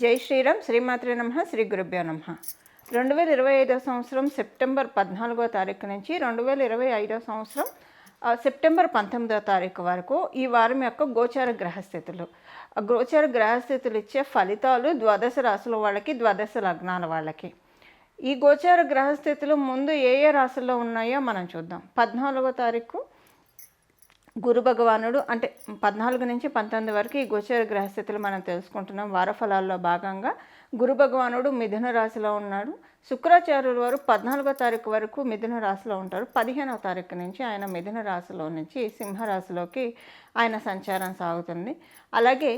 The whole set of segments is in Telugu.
జై శ్రీరామ్ శ్రీమాత్రే నమ శ్రీ గురుభ్యో నమ. రెండు వేల ఇరవై ఐదో సంవత్సరం సెప్టెంబర్ పద్నాలుగో తారీఖు నుంచి రెండు వేల ఇరవై ఐదో సంవత్సరం ఆ, సెప్టెంబర్ పంతొమ్మిదో తారీఖు వరకు ఈ వారం యొక్క గోచార గ్రహస్థితులు. ఆ గోచార గ్రహస్థితులు ఇచ్చే ఫలితాలు ద్వాదశ రాశుల వాళ్ళకి ద్వాదశ లగ్నాల వాళ్ళకి. ఈ గోచార గ్రహస్థితులు ముందు ఏ ఏ రాసుల్లో ఉన్నాయో మనం చూద్దాం. పద్నాలుగో తారీఖు గురు భగవానుడు అంటే పద్నాలుగు నుంచి పంతొమ్మిది వరకు ఈ గోచర గ్రహస్థితులు మనం తెలుసుకుంటున్నాం. వారఫలాల్లో భాగంగా గురు భగవానుడు మిథున రాశిలో ఉన్నాడు. శుక్రాచార్యుల వారు పద్నాలుగో తారీఖు వరకు మిథున రాశిలో ఉంటారు. పదిహేనవ తారీఖు నుంచి ఆయన మిథున రాశిలో నుంచి సింహరాశిలోకి ఆయన సంచారం సాగుతుంది. అలాగే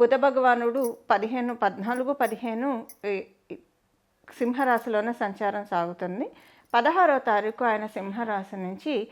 బుధ భగవానుడు పదిహేను పద్నాలుగు పదిహేను సింహరాశిలోనే సంచారం సాగుతుంది. పదహారో తారీఖు ఆయన సింహరాశి నుంచి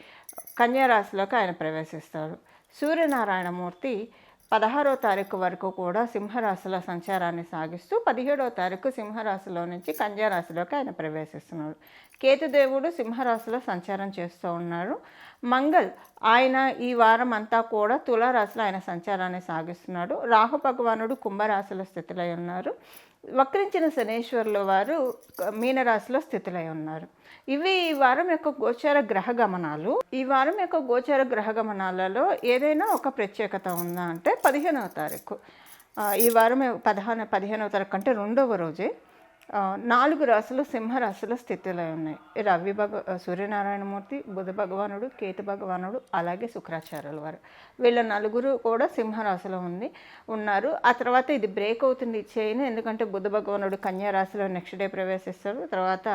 కన్యారాశిలోకి ఆయన ప్రవేశిస్తారు సూర్యనారాయణమూర్తి పదహారో తారీఖు వరకు కూడా సింహరాశిలో సంచారాన్ని సాగిస్తూ పదిహేడో తారీఖు సింహరాశిలో నుంచి కన్యారాశిలోకి ఆయన ప్రవేశిస్తున్నాడు. కేతుదేవుడు సింహరాశిలో సంచారం చేస్తూ ఉన్నాడు. మంగళ్ ఆయన ఈ వారం అంతా కూడా తులారాశిలో ఆయన సంచారాన్ని సాగిస్తున్నాడు. రాహు భగవానుడు కుంభరాశిలో స్థితిలో ఉన్నారు. వక్రించిన శనేశ్వరుల వారు మీనరాశిలో స్థితులై ఉన్నారు. ఇవి ఈ వారం యొక్క గోచార గ్రహ గమనాలు. ఈ వారం యొక్క గోచార గ్రహ గమనాలలో ఏదైనా ఒక ప్రత్యేకత ఉందా అంటే పదిహేనవ తారీఖు. ఈ వారం పదహాన పదిహేనవ తారీఖు అంటే రెండవ రోజే. నాలుగు రాశులు సింహరాశిలో స్థితిలో ఉన్నాయి. రవి భగ సూర్యనారాయణమూర్తి బుధ భగవానుడు కేతు భగవానుడు అలాగే శుక్రాచార్యుల వారు. వీళ్ళ నలుగురు కూడా సింహరాశిలో ఉంది ఉన్నారు. ఆ తర్వాత ఇది బ్రేక్ అవుతుంది ఈ చైన్ ఎందుకంటే బుధ భగవానుడు కన్యా రాశిలో నెక్స్ట్ డే ప్రవేశిస్తారు తర్వాత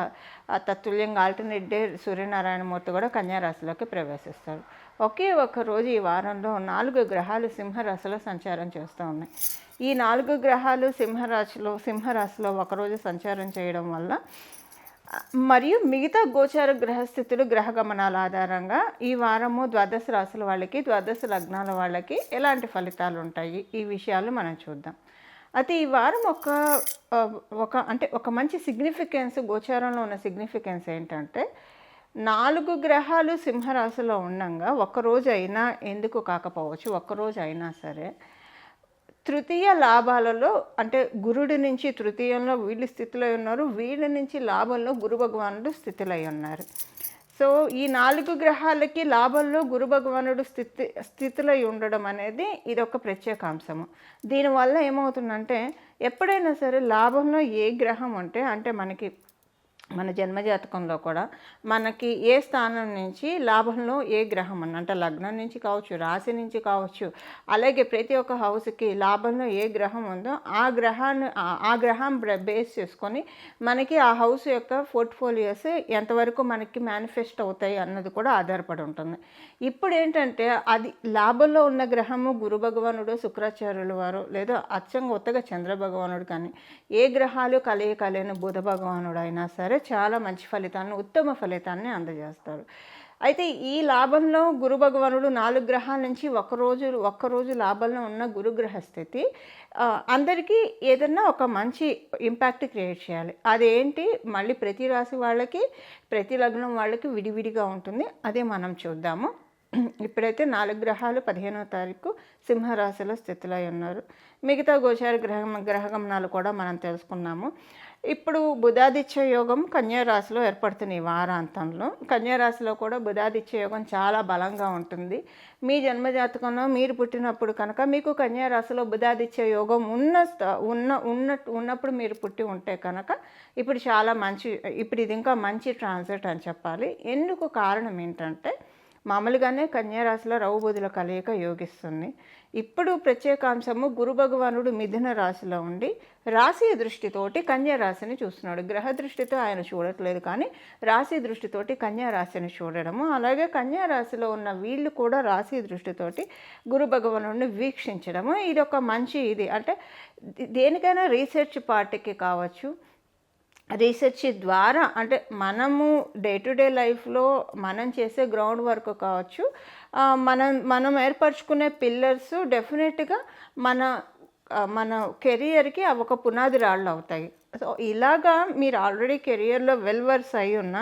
తత్తుల్యంగా ఆల్టర్నేట్ డే సూర్యనారాయణమూర్తి కూడా కన్యా రాశిలోకి ప్రవేశిస్తారు ఒకే ఒక్క రోజు ఈ వారంలో నాలుగు గ్రహాలు సింహరాశిలో సంచారం చేస్తూ ఉన్నాయి. ఈ నాలుగు గ్రహాలు సింహరాశిలో సింహరాశిలో ఒకరోజు సంచారం చేయడం వల్ల మరియు మిగతా గోచార గ్రహస్థితులు గ్రహ గమనాల ఆధారంగా ఈ వారము ద్వాదశ రాశుల వాళ్ళకి ద్వాదశ లగ్నాల వాళ్ళకి ఎలాంటి ఫలితాలు ఉంటాయి? ఈ విషయాలు మనం చూద్దాం. అయితే ఈ వారం ఒక ఒక అంటే ఒక మంచి సిగ్నిఫికెన్స్ గోచారంలో ఉన్న సిగ్నిఫికెన్స్ ఏంటంటే నాలుగు గ్రహాలు సింహరాశిలో ఉండగా ఒక్కరోజు అయినా ఎందుకు కాకపోవచ్చు ఒక్కరోజు అయినా సరే తృతీయ లాభాలలో అంటే గురుడి నుంచి తృతీయంలో వీళ్ళు స్థితిలో ఉన్నారు వీళ్ళ నుంచి లాభంలో గురు భగవానుడు స్థితిలో ఉన్నారు. సో ఈ నాలుగు గ్రహాలకి లాభంలో గురు భగవానుడు స్థితి స్థితిలో ఉండడం అనేది ఇది ఒక ప్రత్యేక అంశము. దీనివల్ల ఏమవుతుందంటే ఎప్పుడైనా సరే లాభంలో ఏ గ్రహం ఉంటే అంటే మనకి మన జన్మజాతకంలో కూడా మనకి ఏ స్థానం నుంచి లాభంలో ఏ గ్రహం అని అంటే లగ్నం నుంచి కావచ్చు రాశి నుంచి కావచ్చు అలాగే ప్రతి ఒక్క హౌస్కి లాభంలో ఏ గ్రహం ఉందో ఆ గ్రహాన్ని ఆ- గ్రహం బేస్ చేసుకొని మనకి ఆ హౌస్ యొక్క పోర్ట్ఫోలియోస్ ఎంతవరకు మనకి మేనిఫెస్ట్ అవుతాయి అన్నది కూడా ఆధారపడి ఉంటుంది. ఇప్పుడు ఏంటంటే అది లాభంలో ఉన్న గ్రహము గురు భగవానుడు శుక్రాచార్యుల వారు లేదా అచ్చంగా ఉత్తగా చంద్ర భగవానుడు కానీ ఏ గ్రహాలు కలయిక లేని బుధ భగవానుడు అయినా సరే చాలా మంచి ఫలితాలను ఉత్తమ ఫలితాన్ని అందజేస్తారు. అయితే ఈ లాభంలో గురు భగవానుడు నాలుగు గ్రహాల నుంచి ఒకరోజు ఒక్కరోజు లాభంలో ఉన్న గురుగ్రహ స్థితి అందరికీ ఏదన్నా ఒక మంచి ఇంపాక్ట్ క్రియేట్ చేయాలి. అదేంటి? మళ్ళీ ప్రతి రాశి వాళ్ళకి ప్రతి లగ్నం వాళ్ళకి విడివిడిగా ఉంటుంది. అదే మనం చూద్దాము. ఇప్పుడైతే నాలుగు గ్రహాలు పదిహేనో తారీఖు సింహరాశిలో స్థితిలో ఉన్నారు. మిగతా గోచార గ్రహ గ్రహగమనాలు కూడా మనం తెలుసుకున్నాము. ఇప్పుడు బుధాదిత్య యోగం కన్యారాశిలో ఏర్పడుతుంది ఈ వారాంతంలో. కన్యారాశిలో కూడా బుధాదిత్య యోగం చాలా బలంగా ఉంటుంది. మీ జన్మజాతకంలో మీరు పుట్టినప్పుడు కనుక మీకు కన్యారాశిలో బుధాదిత్య యోగం ఉన్న స్థ- ఉన్న ఉన్నప్పుడు మీరు పుట్టి ఉంటే కనుక ఇప్పుడు చాలా మంచి ఇప్పుడు ఇది ఇంకా మంచి ట్రాన్సిట్ అని చెప్పాలి. ఎందుకు కారణం ఏంటంటే మామూలుగానే కన్యారాశిలో రౌబుధుల కలయిక యోగిస్తుంది. ఇప్పుడు ప్రత్యేకాంశము గురు భగవానుడు మిథున రాశిలో ఉండి రాశి దృష్టితోటి కన్యా రాశిని చూస్తున్నాడు. గ్రహ దృష్టితో ఆయన చూడట్లేదు కానీ రాశి దృష్టితోటి కన్యా రాశిని చూడడము అలాగే కన్యా రాశిలో ఉన్న వీళ్ళు కూడా రాశి దృష్టితోటి గురు భగవానుడిని వీక్షించడము. ఇది ఒక మంచి ఇది. అంటే దేనికైనా రీసెర్చ్ పార్టీకి కావచ్చు రీసెర్చ్ ద్వారా అంటే మనము డే టు డే లైఫ్లో మనం చేసే గ్రౌండ్ వర్క్ కావచ్చు మనం మనం ఏర్పరచుకునే పిల్లర్స్ డెఫినెట్గా మన మన కెరియర్కి అవి ఒక పునాది రాళ్ళు అవుతాయి. సో ఇలాగా మీరు ఆల్రెడీ కెరియర్లో వెల్ వర్స్ అయి ఉన్న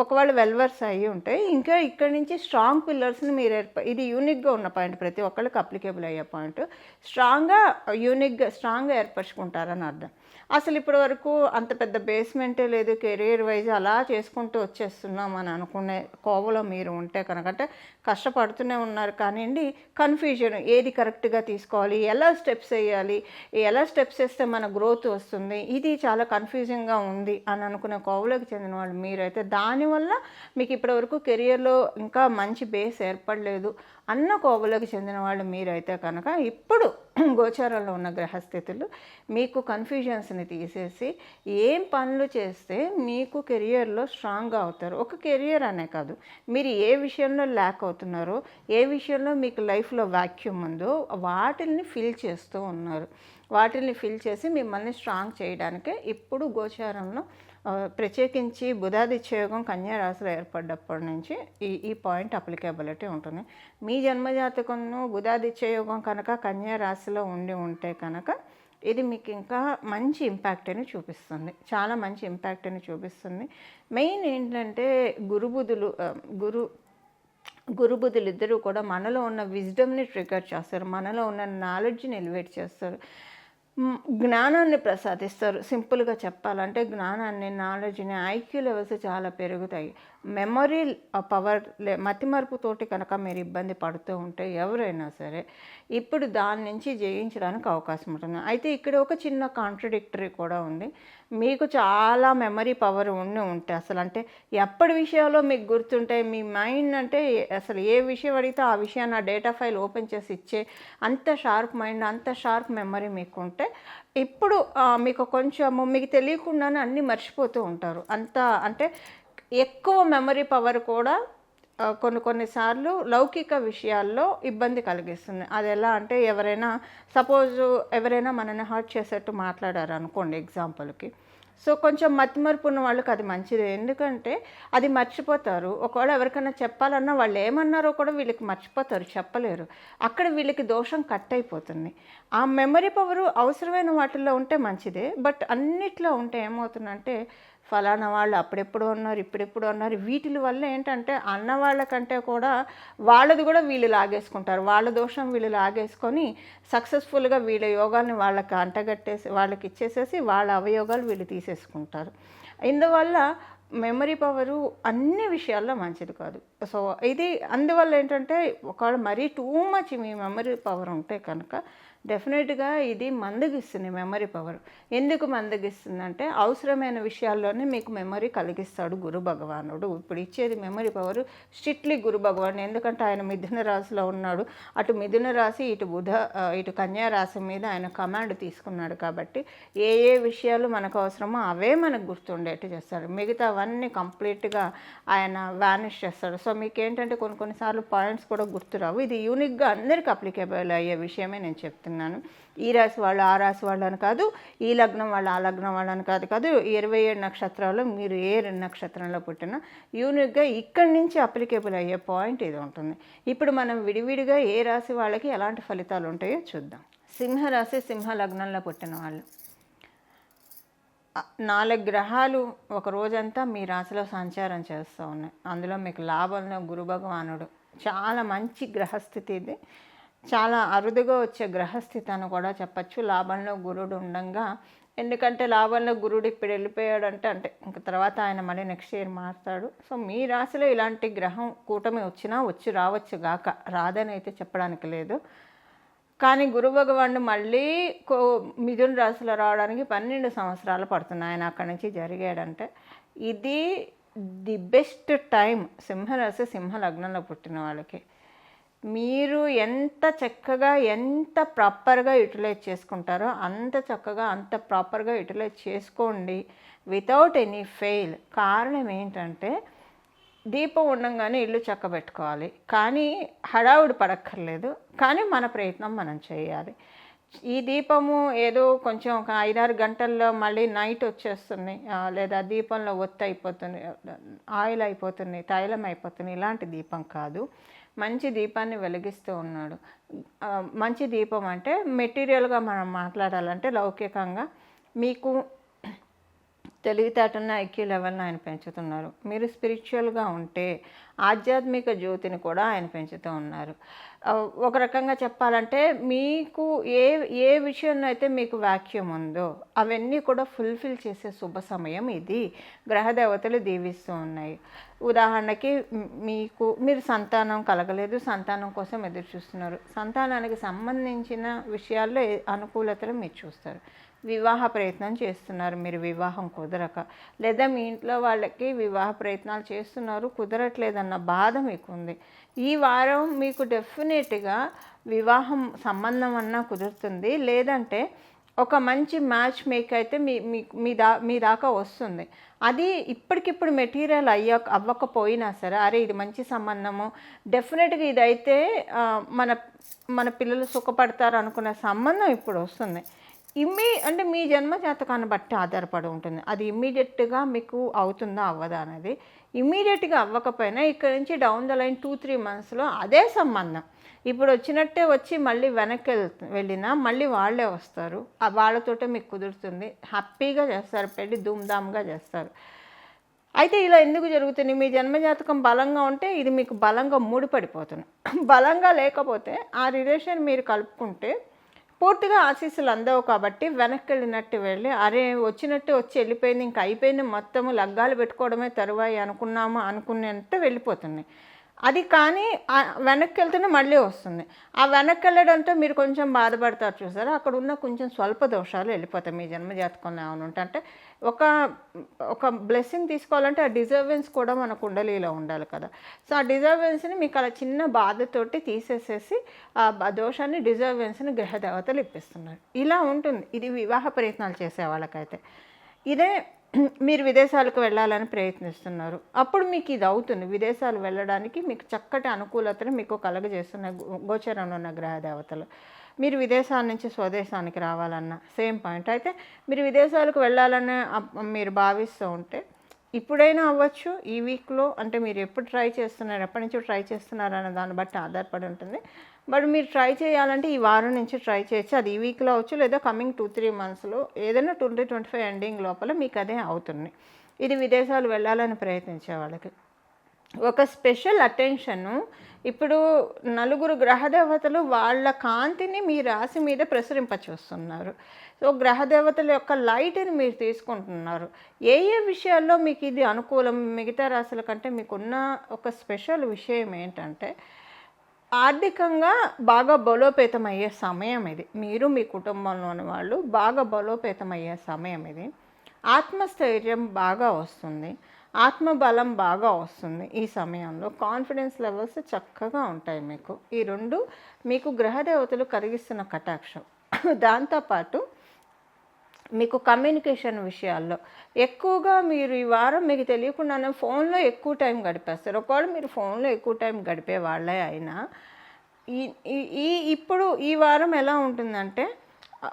ఒకవేళ వెల్వర్స్ అయ్యి ఉంటే ఇంకా ఇక్కడ నుంచి స్ట్రాంగ్ పిల్లర్స్ని మీరు ఏర్ప ఇది యూనిక్గా ఉన్న పాయింట్ ప్రతి ఒక్కళ్ళకి అప్లికేబుల్ అయ్యే పాయింట్. స్ట్రాంగ్గా యూనిక్గా స్ట్రాంగ్గా ఏర్పరచుకుంటారని అర్థం. అసలు ఇప్పటి వరకు అంత పెద్ద బేస్మెంటే లేదు కెరీర్ వైజ్ అలా చేసుకుంటూ వచ్చేస్తున్నాం అని అనుకునే కోవలో మీరు ఉంటే కనుక అంటే కష్టపడుతూనే ఉన్నారు కానివ్వండి కన్ఫ్యూజన్ ఏది కరెక్ట్గా తీసుకోవాలి ఎలా స్టెప్స్ వేయాలి ఎలా స్టెప్స్ వేస్తే మన గ్రోత్ వస్తుంది ఇది చాలా కన్ఫ్యూజింగ్గా ఉంది అని అనుకునే కోవలోకి చెందిన వాళ్ళు మీరైతే దాని దానివల్ల మీకు ఇప్పటివరకు కెరియర్లో ఇంకా మంచి బేస్ ఏర్పడలేదు అన్న కోవలోకి చెందిన వాళ్ళు మీరైతే కనుక ఇప్పుడు గోచారంలో ఉన్న గ్రహస్థితులు మీకు కన్ఫ్యూజన్స్ని తీసేసి ఏం పనులు చేస్తే మీకు కెరియర్లో స్ట్రాంగ్గా అవుతారు. ఒక కెరియర్ అనే కాదు. మీరు ఏ విషయంలో ల్యాక్ అవుతున్నారో ఏ విషయంలో మీకు లైఫ్లో వాక్యూమ్ ఉందో వాటిని ఫిల్ చేస్తూ ఉన్నారు. వాటిని ఫిల్ చేసి మిమ్మల్ని స్ట్రాంగ్ చేయడానికే ఇప్పుడు గోచారంలో ప్రత్యేకించి బుధాదిత్యయోగం కన్యా రాశిలో ఏర్పడ్డప్పటి నుంచి ఈ ఈ పాయింట్ అప్లికేబిలిటీ ఉంటుంది. మీ జన్మజాతకంలో బుధాదిత్యయోగం కనుక కన్యా రాశిలో ఉండి ఉంటే కనుక ఇది మీకు ఇంకా మంచి ఇంపాక్ట్ని చూపిస్తుంది. చాలా మంచి ఇంపాక్ట్ని చూపిస్తుంది. మెయిన్ ఏంటంటే గురుబుధులు గురు గురుబుధులు ఇద్దరూ కూడా మనలో ఉన్న విజ్డమ్ని ట్రిగర్ చేస్తారు. మనలో ఉన్న నాలెడ్జ్ని ఎలివేట్ చేస్తారు. జ్ఞానాన్ని ప్రసాదిస్తారు. సింపుల్గా చెప్పాలంటే జ్ఞానాన్ని నాలెడ్జ్ని ఐక్యూ లెవెల్స్ చాలా పెరుగుతాయి. మెమొరీ పవర్ మతిమరుపుతోటి కనుక మీరు ఇబ్బంది పడుతూ ఉంటే ఎవరైనా సరే ఇప్పుడు దాని నుంచి జయించడానికి అవకాశం ఉంటుంది. అయితే ఇక్కడ ఒక చిన్న కాంట్రడిక్టరీ కూడా ఉంది. మీకు చాలా మెమరీ పవర్ ఉండి ఉంటే అసలు అంటే ఎప్పటి విషయాల్లో మీకు గుర్తుంటాయి మీ మైండ్ అంటే అసలు ఏ విషయం అడిగితే ఆ విషయాన్ని ఆ డేటా ఫైల్ ఓపెన్ చేసి ఇచ్చే అంత షార్ప్ మైండ్ అంత షార్ప్ మెమరీ మీకు ఉంటే ఇప్పుడు మీకు కొంచెము మీకు తెలియకుండానే అన్నీ మర్చిపోతూ ఉంటారు. అంత అంటే ఎక్కువ మెమరీ పవర్ కూడా కొన్ని కొన్నిసార్లు లౌకిక విషయాల్లో ఇబ్బంది కలిగిస్తుంది. అది ఎలా అంటే ఎవరైనా సపోజ్ ఎవరైనా మనల్ని హర్ట్ చేసేట్టు మాట్లాడారు అనుకోండి ఎగ్జాంపుల్కి. సో కొంచెం మతిమరుపు ఉన్న వాళ్ళకి అది మంచిదే. ఎందుకంటే అది మర్చిపోతారు. ఒకవేళ ఎవరికైనా చెప్పాలన్నా వాళ్ళు ఏమన్నారో కూడా వీళ్ళకి మర్చిపోతారు చెప్పలేరు. అక్కడ వీళ్ళకి దోషం కట్ అయిపోతుంది. ఆ మెమరీ పవరు అవసరమైన వాటిల్లో ఉంటే మంచిదే. బట్ అన్నిట్లో ఉంటే ఏమవుతుందంటే ఫలానా వాళ్ళు అప్పుడెప్పుడు ఉన్నారు ఇప్పుడెప్పుడు ఉన్నారు. వీటి వల్ల ఏంటంటే అన్న వాళ్ళకంటే కూడా వాళ్ళది కూడా వీళ్ళు లాగేసుకుంటారు. వాళ్ళ దోషం వీళ్ళు లాగేసుకొని సక్సెస్ఫుల్గా వీళ్ళ యోగాల్ని వాళ్ళకి అంటగట్టేసి వాళ్ళకి ఇచ్చేసేసి వాళ్ళ అవయోగాలు వీళ్ళు తీసేసుకుంటారు. ఇందువల్ల మెమరీ పవరు అన్ని విషయాల్లో మంచిది కాదు. సో ఇది అందువల్ల ఏంటంటే ఒకవేళ మరీ టూ మచ్ మీ మెమరీ పవర్ ఉంటే కనుక డెఫినెట్గా ఇది మందగిస్తుంది మెమరీ పవర్. ఎందుకు మందగిస్తుంది అంటే అవసరమైన విషయాల్లోనే మీకు మెమరీ కలిగిస్తాడు గురు భగవానుడు. ఇప్పుడు ఇచ్చేది మెమరీ పవర్ స్ట్రిక్ట్లీ గురు భగవాన్ ఎందుకంటే ఆయన మిథున రాశిలో ఉన్నాడు. అటు మిథున రాశి ఇటు బుధ ఇటు కన్యా రాశి మీద ఆయన కమాండ్ తీసుకున్నాడు కాబట్టి ఏ ఏ విషయాలు మనకు అవసరమో అవే మనకు గుర్తుండేట్టు చేస్తాడు. మిగతావన్నీ కంప్లీట్గా ఆయన వానిష్ చేస్తాడు. సో మీకు ఏంటంటే కొన్ని కొన్నిసార్లు పాయింట్స్ కూడా గుర్తురావు. ఇది యూనిక్గా అందరికి అప్లికేబుల్ అయ్యే విషయమే నేను చెప్తున్నాను. ఈ రాశి వాళ్ళు ఆ రాశి వాళ్ళని కాదు ఈ లగ్నం వాళ్ళు ఆ లగ్నం వాళ్ళని కాదు కాదు ఇరవై ఏడు నక్షత్రాలు మీరు ఏ రెండు నక్షత్రంలో పుట్టినా యూనిక్గా ఇక్కడి నుంచి అప్లికేబుల్ అయ్యే పాయింట్ ఇది ఉంటుంది. ఇప్పుడు మనం విడివిడిగా ఏ రాశి వాళ్ళకి ఎలాంటి ఫలితాలు ఉంటాయో చూద్దాం. సింహరాశి సింహ లగ్నంలో పుట్టిన వాళ్ళు. నాలుగు గ్రహాలు ఒక రోజంతా మీ రాశిలో సంచారం చేస్తూ ఉన్నాయి. అందులో మీకు లాభంలో గురు భగవానుడు. చాలా మంచి గ్రహస్థితి ఇది. చాలా అరుదుగా వచ్చే గ్రహస్థితి అని కూడా చెప్పచ్చు. లాభంలో గురుడు ఉండంగా ఎందుకంటే లాభంలో గురుడు ఇప్పుడు వెళ్ళిపోయాడంటే అంటే ఇంక తర్వాత ఆయన మళ్ళీ నెక్స్ట్ ఇయర్ మారుతాడు. సో మీ రాశిలో ఇలాంటి గ్రహం కూటమి వచ్చినా వచ్చి రావచ్చు గాక. రాదని అయితే చెప్పడానికి లేదు. కానీ గురు భగవానుడు మళ్ళీ కో మిథున రాశిలో రావడానికి పన్నెండు సంవత్సరాలు పడుతున్నాయి. ఆయన అక్కడి నుంచి జరిగాడంటే ఇది ది బెస్ట్ టైం సింహరాశి సింహ లగ్నంలో పుట్టిన వాళ్ళకి. మీరు ఎంత చక్కగా ఎంత ప్రాపర్గా యూటిలైజ్ చేసుకుంటారో అంత చక్కగా అంత ప్రాపర్గా యూటిలైజ్ చేసుకోండి వితౌట్ ఎనీ ఫెయిల్ కారణం ఏంటంటే దీపం ఉండంగానే ఇల్లు చక్కబెట్టుకోవాలి. కానీ హడావుడి పడక్కర్లేదు. కానీ మన ప్రయత్నం మనం చేయాలి. ఈ దీపము ఏదో కొంచెం ఒక ఐదారు గంటల్లో మళ్ళీ నైట్ వచ్చేస్తుంది. లేదా దీపంలో ఒత్తి అయిపోతుంది ఆయిల్ అయిపోతుంది తైలం అయిపోతుంది. ఇలాంటి దీపం కాదు. మంచి దీపాన్ని వెలిగిస్తూ ఉన్నాడు. మంచి దీపం అంటే మెటీరియల్గా మనం మాట్లాడాలంటే లౌకికంగా మీకు తెలివితేటన్న ఐక్యూ లెవెల్ని ఆయన పెంచుతున్నారు? మీరు స్పిరిచువల్గా ఉంటే ఆధ్యాత్మిక జ్యోతిని కూడా ఆయన పెంచుతూ ఉన్నారు. ఒక రకంగా చెప్పాలంటే మీకు ఏ ఏ విషయంలో అయితే మీకు వాక్యం ఉందో అవన్నీ కూడా ఫుల్ఫిల్ చేసే శుభ సమయం ఇది. గ్రహదేవతలు దీవిస్తూ ఉన్నాయి. ఉదాహరణకి మీకు మీరు సంతానం కలగలేదు సంతానం కోసం ఎదురు చూస్తున్నారు సంతానానికి సంబంధించిన విషయాల్లో ఏ- అనుకూలతలు మీరు చూస్తారు. వివాహ ప్రయత్నం చేస్తున్నారు. మీరు వివాహం కుదరక. లేదా మీ ఇంట్లో వాళ్ళకి వివాహ ప్రయత్నాలు చేస్తున్నారు కుదరట్లేదన్న బాధ మీకు ఉంది ఈ వారం మీకు డెఫినెట్గా వివాహం సంబంధం అన్నా కుదురుతుంది. లేదంటే ఒక మంచి మ్యాచ్ మేక్ అయితే మీ మీ మీ దా మీ దాకా వస్తుంది. అది ఇప్పటికిప్పుడు మెటీరియల్ అయ్య అవ్వకపోయినా సరే అరే ఇది మంచి సంబంధము డెఫినెట్గా ఇదైతే మన మన పిల్లలు సుఖపడతారు అనుకునే సంబంధం ఇప్పుడు వస్తుంది. ఇమ్మీ అంటే మీ జన్మ జాతకాన్ని బట్టి ఆధారపడి ఉంటుంది. అది ఇమ్మీడియట్గా మీకు అవుతుందా అవ్వదా అనేది. ఇమ్మీడియట్గా అవ్వకపోయినా ఇక్కడ నుంచి down the line two three మంత్స్లో అదే సంబంధం. ఇప్పుడు వచ్చినట్టే వచ్చి మళ్ళీ వెనక్కి వెళ్ళినా మళ్ళీ వాళ్ళే వస్తారు. వాళ్ళతోటే మీకు కుదురుతుంది. హ్యాపీగా చేస్తారు. పెళ్ళి ధూమ్ధామ్గా చేస్తారు. అయితే ఇలా ఎందుకు జరుగుతుంది? మీ జన్మజాతకం బలంగా ఉంటే ఇది మీకు బలంగా ముడిపడిపోతుంది. బలంగా లేకపోతే ఆ రిలేషన్ మీరు కలుపుకుంటే పూర్తిగా ఆశీస్సులు అందవు కాబట్టి వెనక్కి వెళ్ళినట్టు వెళ్ళి అరే వచ్చినట్టు వచ్చి వెళ్ళిపోయింది ఇంకా అయిపోయింది మొత్తము లగ్గాలు పెట్టుకోవడమే తరువాయి అనుకున్నాము అనుకున్నట్టు వెళ్ళిపోతుంది అది కానీ వెనక్కి వెళ్తేనే మళ్ళీ వస్తుంది. ఆ వెనక్కి వెళ్ళడంతో మీరు కొంచెం బాధపడతారు చూసారా? అక్కడ ఉన్న కొంచెం స్వల్ప దోషాలు వెళ్ళిపోతాయి మీ జన్మజాతకంలో ఏమైనా అంటే ఒక ఒక బ్లెస్సింగ్ తీసుకోవాలంటే ఆ డిజర్వెన్స్ కూడా మన కుండలీలో ఉండాలి కదా. సో ఆ డిజర్వెన్స్ని మీకు అలా చిన్న బాధతోటి తీసేసేసి ఆ దోషాన్ని డిజర్వెన్స్ని గ్రహదేవతలు ఇప్పిస్తున్నారు. ఇలా ఉంటుంది. ఇది వివాహ ప్రయత్నాలు చేసే వాళ్ళకైతే. ఇదే మీరు విదేశాలకు వెళ్ళాలని ప్రయత్నిస్తున్నారు. అప్పుడు మీకు ఇది అవుతుంది. విదేశాలు వెళ్ళడానికి మీకు చక్కటి అనుకూలతను మీకు కలగజేస్తున్న గో- గోచరంలో ఉన్న గ్రహ దేవతలు మీరు విదేశాల నుంచి స్వదేశానికి రావాలన్న సేమ్ పాయింట్. అయితే మీరు విదేశాలకు వెళ్ళాలని మీరు భావిస్తూ ఉంటే ఇప్పుడైనా అవ్వచ్చు. ఈ వీక్లో అంటే మీరు ఎప్పుడు ట్రై చేస్తున్నారు ఎప్పటి నుంచి ట్రై చేస్తున్నారు అనే దాన్ని బట్టి ఆధారపడి ఉంటుంది. బట్ మీరు ట్రై చేయాలంటే ఈ వారం నుంచి ట్రై చేయొచ్చు. అది ఈ వీక్లో అవచ్చు లేదా కమింగ్ టూ త్రీ మంత్స్లో ఏదైనా ట్వంటీ ట్వంటీ ఫైవ్ ఎండింగ్ లోపల మీకు అదే అవుతుంది. ఇది విదేశాలు వెళ్ళాలని ప్రయత్నించే వాళ్ళకి. ఒక స్పెషల్ అటెన్షను ఇప్పుడు నలుగురు గ్రహదేవతలు వాళ్ళ కాంతిని మీ రాశి మీద ప్రసరింపచేస్తున్నారు. సో గ్రహదేవతల యొక్క లైట్ని మీరు తీసుకుంటున్నారు. ఏ ఏ విషయాల్లో మీకు ఇది అనుకూలం? మిగతా రాశుల కంటే మీకున్న ఒక స్పెషల్ విషయం ఏంటంటే ఆర్థికంగా బాగా బలోపేతం అయ్యే సమయం ఇది. మీరు మీ కుటుంబంలోని వాళ్ళు బాగా బలోపేతం అయ్యే సమయం ఇది. ఆత్మస్థైర్యం బాగా వస్తుంది. ఆత్మబలం బాగా వస్తుంది ఈ సమయంలో. కాన్ఫిడెన్స్ లెవెల్స్ చక్కగా ఉంటాయి మీకు. ఈ రెండు మీకు గ్రహదేవతలు కలిగిస్తున్న కటాక్షం. దాంతోపాటు మీకు కమ్యూనికేషన్ విషయాల్లో. ఎక్కువగా మీరు ఈ వారం మీకు తెలియకుండానే ఫోన్లో ఎక్కువ టైం గడిపేస్తారు. ఒకవేళ మీరు ఫోన్లో ఎక్కువ టైం గడిపే వాళ్ళే అయినా ఈ ఈ- ఇప్పుడు ఈ వారం ఎలా ఉంటుందంటే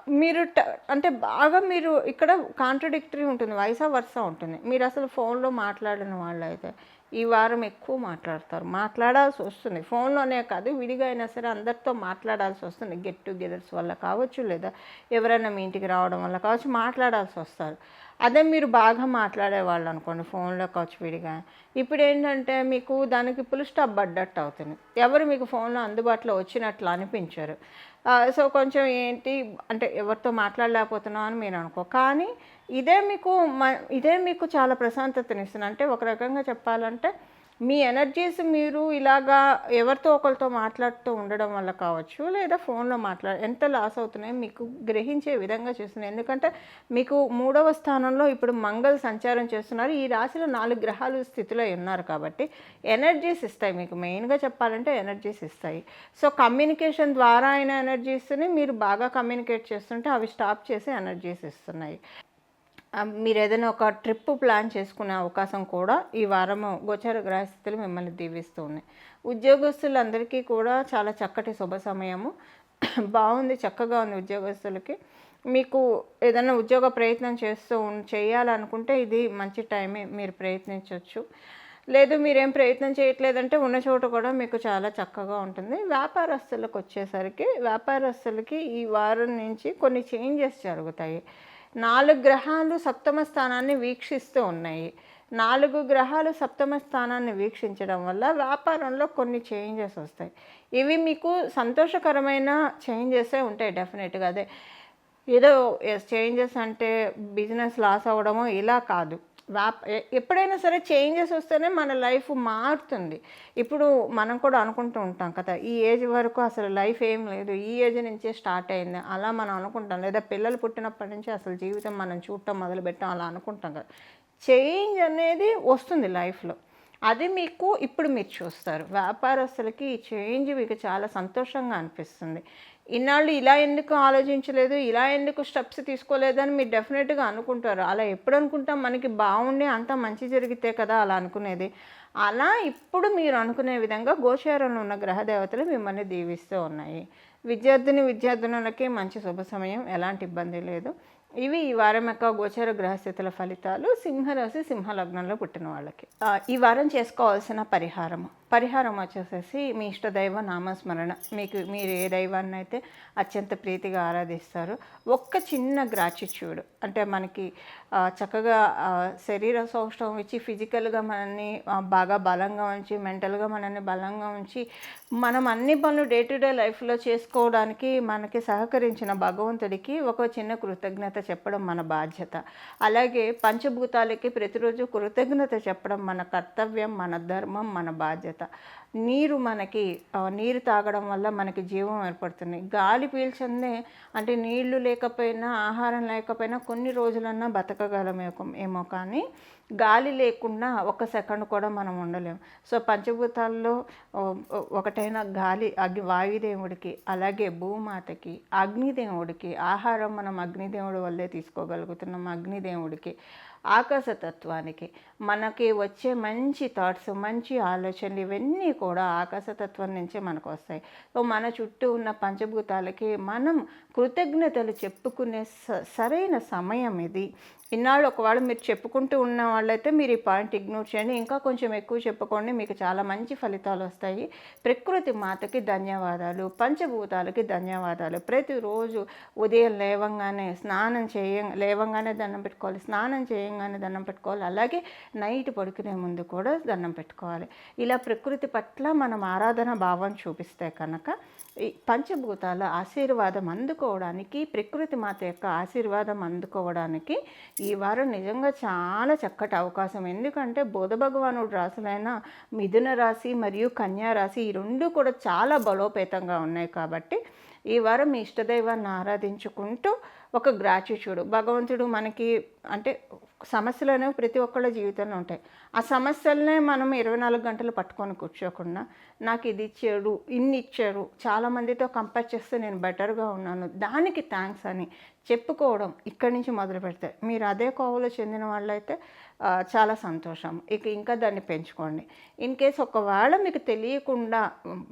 మీరు ట- అంటే బాగా మీరు ఇక్కడ కాంట్రడిక్టరీ ఉంటుంది వయసా వరుస ఉంటుంది. మీరు అసలు ఫోన్లో మాట్లాడిన వాళ్ళు అయితే ఈ వారం ఎక్కువ మాట్లాడతారు. మాట్లాడాల్సి వస్తుంది. ఫోన్లోనే కాదు విడిగా అయినా సరే అందరితో మాట్లాడాల్సి వస్తుంది. గెట్ టుగెదర్స్ వల్ల కావచ్చు లేదా ఎవరైనా మీ ఇంటికి రావడం వల్ల కావచ్చు మాట్లాడాల్సి వస్తారు. అదే మీరు బాగా మాట్లాడేవాళ్ళు అనుకోండి ఫోన్లో కావచ్చు విడిగా ఇప్పుడు ఏంటంటే మీకు దానికి పుల్ స్టాప్ పడ్డట్టు అవుతుంది. ఎవరు మీకు ఫోన్లో అందుబాటులో వచ్చినట్లు అనిపించరు. సో కొంచెం ఏంటి అంటే ఎవరితో మాట్లాడలేకపోతున్నాం అని మీరు అనుకో. కానీ ఇదే మీకు మ ఇదే మీకు చాలా ప్రశాంతతనిస్తుంది. అంటే ఒక రకంగా చెప్పాలంటే మీ ఎనర్జీస్ మీరు ఇలాగా ఎవరితో ఒకరితో మాట్లాడుతూ ఉండడం వల్ల కావచ్చు లేదా ఫోన్లో మాట్లా ఎంత లాస్ అవుతున్నాయో మీకు గ్రహించే విధంగా చేస్తున్నాయి. ఎందుకంటే మీకు మూడవ స్థానంలో ఇప్పుడు మంగళ సంచారం చేస్తున్నారు. ఈ రాశిలో నాలుగు గ్రహాలు స్థితిలో ఉన్నారు కాబట్టి ఎనర్జీస్ ఇస్తాయి మీకు. మెయిన్గా చెప్పాలంటే ఎనర్జీస్ ఇస్తాయి. సో కమ్యూనికేషన్ ద్వారా అయిన ఎనర్జీస్ని మీరు బాగా కమ్యూనికేట్ చేస్తుంటే అవి స్టాప్ చేసి ఎనర్జీస్ ఇస్తున్నాయి. మీరు ఏదైనా ఒక ట్రిప్ ప్లాన్ చేసుకునే అవకాశం కూడా ఈ వారము గోచార గ్రహస్థితులు మిమ్మల్ని దీవిస్తూ ఉన్నాయి. ఉద్యోగస్తులందరికీ కూడా చాలా చక్కటి శుభ సమయము. బాగుంది చక్కగా ఉంది ఉద్యోగస్తులకి. మీకు ఏదైనా ఉద్యోగ ప్రయత్నం చేస్తూ చేయాలనుకుంటే ఇది మంచి టైమే మీరు ప్రయత్నించవచ్చు లేదు మీరేం ప్రయత్నం చేయట్లేదంటే ఉన్న చోట కూడా మీకు చాలా చక్కగా ఉంటుంది. వ్యాపారస్తులకు వచ్చేసరికి వ్యాపారస్తులకి ఈ వారం నుంచి కొన్ని చేంజెస్ జరుగుతాయి. నాలుగు గ్రహాలు సప్తమ స్థానాన్ని వీక్షిస్తూ ఉన్నాయి. నాలుగు గ్రహాలు సప్తమ స్థానాన్ని వీక్షించడం వల్ల వ్యాపారంలో కొన్ని చేంజెస్ వస్తాయి. ఇవి మీకు సంతోషకరమైన చేంజెసే ఉంటాయి డెఫినెట్గా. అదే ఏదో చేంజెస్ అంటే బిజినెస్ లాస్ అవ్వడమో ఇలా కాదు. వ్యాప ఎ- ఎప్పుడైనా సరే చేంజెస్ వస్తేనే మన లైఫ్ మారుతుంది. ఇప్పుడు మనం కూడా అనుకుంటూ ఉంటాం కదా ఈ ఏజ్ వరకు అసలు లైఫ్ ఏం లేదు ఈ ఏజ్ నుంచే స్టార్ట్ అయింది అలా మనం అనుకుంటాం. లేదా పిల్లలు పుట్టినప్పటి నుంచి అసలు జీవితం మనం చూడటం మొదలుపెట్టాం అలా అనుకుంటాం కదా. చేంజ్ అనేది వస్తుంది లైఫ్లో. అది మీకు ఇప్పుడు మీరు చూస్తారు. వ్యాపారస్తులకి ఈ చేంజ్ మీకు చాలా సంతోషంగా అనిపిస్తుంది. ఇన్నాళ్ళు ఇలా ఎందుకు ఆలోచించలేదు ఇలా ఎందుకు స్టెప్స్ తీసుకోలేదని మీరు డెఫినెట్గా అనుకుంటారు. అలా ఎప్పుడు అనుకుంటాం మనకి బాగుండి అంత మంచి జరిగితే కదా అలా అనుకునేది. అలా ఇప్పుడు మీరు అనుకునే విధంగా గోచారంలో ఉన్న గ్రహ దేవతలు మిమ్మల్ని దీవిస్తూ ఉన్నాయి. విద్యార్థిని విద్యార్థినులకి మంచి శుభ సమయం ఎలాంటి ఇబ్బంది లేదు. ఇవి ఈ వారం యొక్క గోచర గ్రహస్థితుల ఫలితాలు. సింహరాశి సింహ లగ్నంలో పుట్టిన వాళ్ళకి. ఈ వారం చేసుకోవాల్సిన పరిహారము. పరిహారం వచ్చేసేసి మీ ఇష్ట దైవ నామస్మరణ. మీకు మీరు ఏ దైవాన్ని అయితే అత్యంత ప్రీతిగా ఆరాధిస్తారు ఒక్క చిన్న గ్రాటిట్యూడ్ అంటే మనకి చక్కగా శరీర సౌష్ఠవం ఇచ్చి ఫిజికల్గా మనల్ని బాగా బలంగా ఉంచి మెంటల్గా మనల్ని బలంగా ఉంచి మనం అన్ని పనులు డే టు డే లైఫ్లో చేసుకోవడానికి మనకి సహకరించిన భగవంతుడికి ఒక చిన్న కృతజ్ఞత చెప్పడం మన బాధ్యత. అలాగే పంచభూతాలకి ప్రతిరోజు కృతజ్ఞత చెప్పడం మన కర్తవ్యం మన ధర్మం మన బాధ్యత. నీరు మనకి నీరు తాగడం వల్ల మనకి జీవం ఏర్పడుతుంది. గాలి పీల్చందే అంటే నీళ్ళు లేకపోయినా ఆహారం లేకపోయినా కొన్ని రోజులన్నా బతకగలమేమో ఏమో కానీ గాలి లేకుండా ఒక సెకండ్ కూడా మనం ఉండలేము సో పంచభూతాల్లో ఒకటైన గాలి అగ్ని వాయుదేవుడికి అలాగే భూమాతకి అగ్నిదేవుడికి ఆహారం మనం అగ్నిదేవుడి వల్లే తీసుకోగలుగుతున్నాం అగ్నిదేవుడికి. ఆకాశతత్వానికి. మనకి వచ్చే మంచి థాట్స్ మంచి ఆలోచనలు ఇవన్నీ కూడా ఆకాశతత్వం నుంచే మనకు వస్తాయి. సో మన చుట్టూ ఉన్న పంచభూతాలకి మనం కృతజ్ఞతలు చెప్పుకునే స- సరైన సమయం ఇది. ఇన్నాళ్ళు ఒకవేళ మీరు చెప్పుకుంటూ ఉన్న వాళ్ళైతే మీరు ఈ పాయింట్ ఇగ్నోర్ చేయండి. ఇంకా కొంచెం ఎక్కువ చెప్పుకోండి మీకు చాలా మంచి ఫలితాలు వస్తాయి. ప్రకృతి మాతకి ధన్యవాదాలు పంచభూతాలకి ధన్యవాదాలు. ప్రతిరోజు ఉదయం లేవంగానే స్నానం చేయ లేవంగానే దండం పెట్టుకోవాలి స్నానం చేయంగానే దండం పెట్టుకోవాలి. అలాగే నైట్ పడుకునే ముందు కూడా దండం పెట్టుకోవాలి. ఇలా ప్రకృతి పట్ల మనం ఆరాధన భావం చూపిస్తే కనుక పంచభూతాల ఆశీర్వాదం అందుకోవడానికి ప్రకృతి మాత యొక్క ఆశీర్వాదం అందుకోవడానికి ఈ వారం నిజంగా చాలా చక్కటి అవకాశం. ఎందుకంటే బుధ భగవానుడు రాసులైన మిథున రాశి మరియు కన్యా రాశి ఈ రెండు కూడా చాలా బలోపేతంగా ఉన్నాయి కాబట్టి ఈ వారం మీ ఇష్టదైవాన్ని ఆరాధించుకుంటూ ఒక గ్రాటిట్యూడ్ భగవంతుడు మనకి అంటే సమస్యలు అనేవి ప్రతి ఒక్కళ్ళ జీవితంలో ఉంటాయి. ఆ సమస్యలనే మనం ఇరవై నాలుగు గంటలు పట్టుకొని కూర్చోకుండా నాకు ఇది ఇచ్చాడు ఇన్ని ఇచ్చాడు చాలామందితో కంపేర్ చేస్తే నేను బెటర్గా ఉన్నాను దానికి థ్యాంక్స్ అని చెప్పుకోవడం ఇక్కడి నుంచి మొదలు పెడితే మీరు అదే కోవలో చెందిన వాళ్ళైతే చాలా సంతోషం. ఇక ఇంకా దాన్ని పెంచుకోండి. ఇన్ కేస్ ఒకవేళ మీకు తెలియకుండా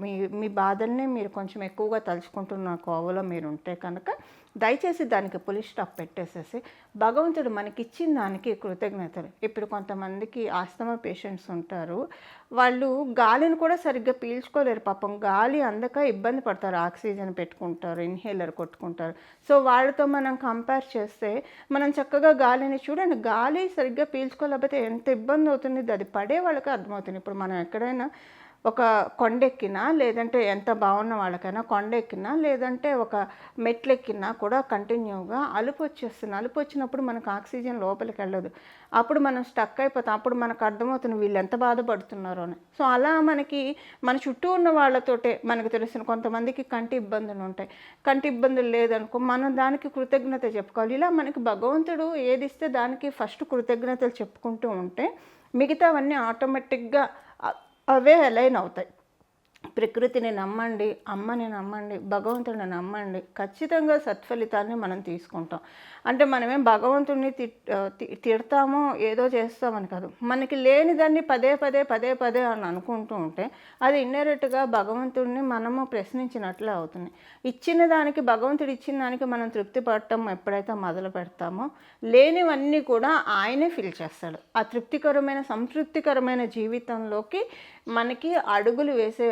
మీ మీ బాధల్ని మీరు కొంచెం ఎక్కువగా తలుచుకుంటున్న కోవలో మీరు ఉంటే కనుక దయచేసి దానికి పులి స్టాప్ పెట్టేసేసి భగవంతుడు మనకి ఇచ్చిన దానికి కృతజ్ఞతలు. ఇప్పుడు కొంతమందికి ఆస్తమా పేషెంట్స్ ఉంటారు. వాళ్ళు గాలిని కూడా సరిగ్గా పీల్చుకోలేరు పాపం. గాలి అందక ఇబ్బంది పడతారు. ఆక్సిజన్ పెట్టుకుంటారు ఇన్హేలర్ కొట్టుకుంటారు. సో వాళ్ళతో మనం కంపేర్ చేస్తే మనం చక్కగా గాలిని చూడండి. గాలి సరిగ్గా పీల్చుకోలేకపోతే ఎంత ఇబ్బంది అవుతుంది? అది పడే వాళ్ళకి అర్థమవుతుంది. ఇప్పుడు మనం ఎక్కడైనా ఒక కొండెక్కినా లేదంటే ఎంత బాగున్న వాళ్ళకైనా కొండెక్కినా లేదంటే ఒక మెట్లెక్కినా కూడా కంటిన్యూగా అలుపు వచ్చేస్తుంది. అలుపు వచ్చినప్పుడు మనకు ఆక్సిజన్ లోపలికి వెళ్ళదు. అప్పుడు మనం స్టక్ అయిపోతాం. అప్పుడు మనకు అర్థమవుతుంది వీళ్ళు ఎంత బాధపడుతున్నారో అని. సో అలా మనకి మన చుట్టూ ఉన్న వాళ్ళతోటే మనకు తెలిసిన కొంతమందికి కంటి ఇబ్బందులు ఉంటాయి. కంటి ఇబ్బందులు లేదనుకో మనం దానికి కృతజ్ఞత చెప్పుకోవాలి. ఇలా మనకి భగవంతుడు ఏది ఇస్తే దానికి ఫస్ట్ కృతజ్ఞతలు చెప్పుకుంటూ ఉంటే మిగతావన్నీ ఆటోమేటిక్గా అవే అలైన్ అవుతాయి. ప్రకృతిని నమ్మండి అమ్మని నమ్మండి భగవంతుడిని నమ్మండి ఖచ్చితంగా సత్ఫలితాన్ని మనం తీసుకుంటాం. అంటే మనమేం భగవంతుడిని తి- తిడతామో ఏదో చేస్తామని కాదు. మనకి లేని దాన్ని పదే పదే పదే పదే అని అనుకుంటూ ఉంటే అది ఇన్నరెట్గా భగవంతుడిని మనము ప్రశ్నించినట్లే అవుతుంది. ఇచ్చిన దానికి భగవంతుడు ఇచ్చిన దానికి మనం తృప్తి పడటం ఎప్పుడైతే మొదలు పెడతామో లేనివన్నీ కూడా ఆయనే ఫిల్ చేస్తాడు. ఆ తృప్తికరమైన సంతృప్తికరమైన జీవితంలోకి మనకి అడుగులు వేసే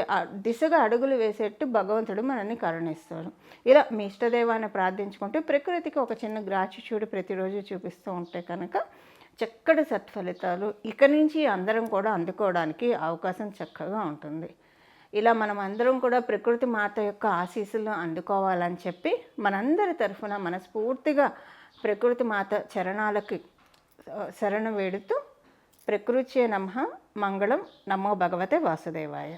దిశగా అడుగులు వేసేట్టు భగవంతుడు మనల్ని కరుణిస్తాడు. ఇలా మీ ఇష్టదేవాన్ని ప్రార్థించుకుంటే ప్రకృతికి ఒక చిన్న గ్రాచిట్యూడ్ ప్రతిరోజు చూపిస్తూ ఉంటే కనుక చక్కటి సత్ఫలితాలు ఇక నుంచి అందరం కూడా అందుకోవడానికి అవకాశం చక్కగా ఉంటుంది. ఇలా మనం అందరం కూడా ప్రకృతి మాత యొక్క ఆశీస్సులను అందుకోవాలని చెప్పి మనందరి తరఫున మనస్ఫూర్తిగా ప్రకృతి మాత చరణాలకి శరణం వేడుతూ ప్రకృతి నమ. మంగళం నమో భగవతే వాసుదేవాయ